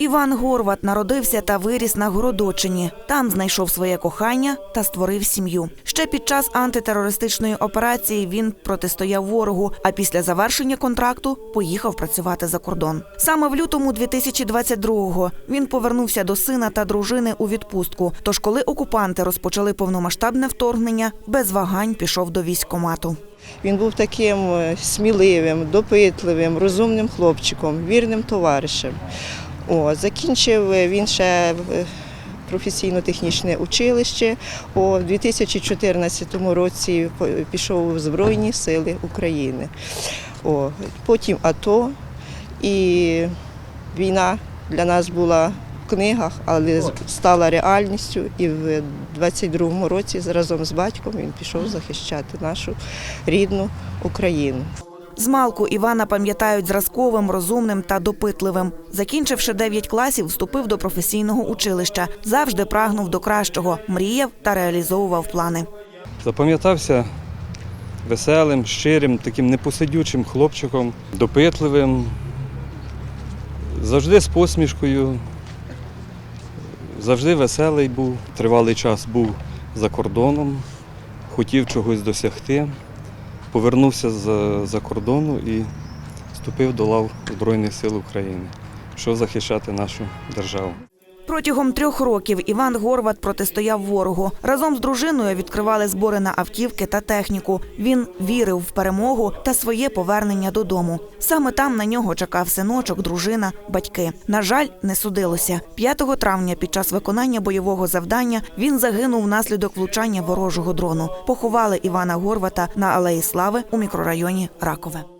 Іван Горват народився та виріс на Городочині. Там знайшов своє кохання та створив сім'ю. Ще під час антитерористичної операції він протистояв ворогу. А після завершення контракту поїхав працювати за кордон. Саме в лютому 2022-го він повернувся до сина та дружини у відпустку. Тож, коли окупанти розпочали повномасштабне вторгнення, без вагань пішов до військкомату. Він був таким е, сміливим, допитливим, розумним хлопчиком, вірним товаришем. О, закінчив він ще е, професійно-технічне училище. У 2014 році пішов у Збройні Сили України. О, потім АТО і війна для нас була в книгах, але стала реальністю. І в 22-му році разом з батьком він пішов захищати нашу рідну Україну. Змалку Івана пам'ятають зразковим, розумним та допитливим. Закінчивши 9 класів, вступив до професійного училища. Завжди прагнув до кращого, мріяв та реалізовував плани. Запам'ятався веселим, щирим, таким непосидючим хлопчиком, допитливим, завжди з посмішкою, завжди веселий був. Тривалий час був за кордоном, хотів чогось досягти. Повернувся з-за кордону і вступив до лав Збройних сил України, щоб захищати нашу державу. Протягом трьох років Іван Горват протистояв ворогу. Разом з дружиною відкривали збори на автівки та техніку. Він вірив в перемогу та своє повернення додому. Саме там на нього чекав синочок, дружина, батьки. На жаль, не судилося. 5 травня під час виконання бойового завдання він загинув внаслідок влучання ворожого дрону. Поховали Івана Горвата на Алеї Слави у мікрорайоні Ракове.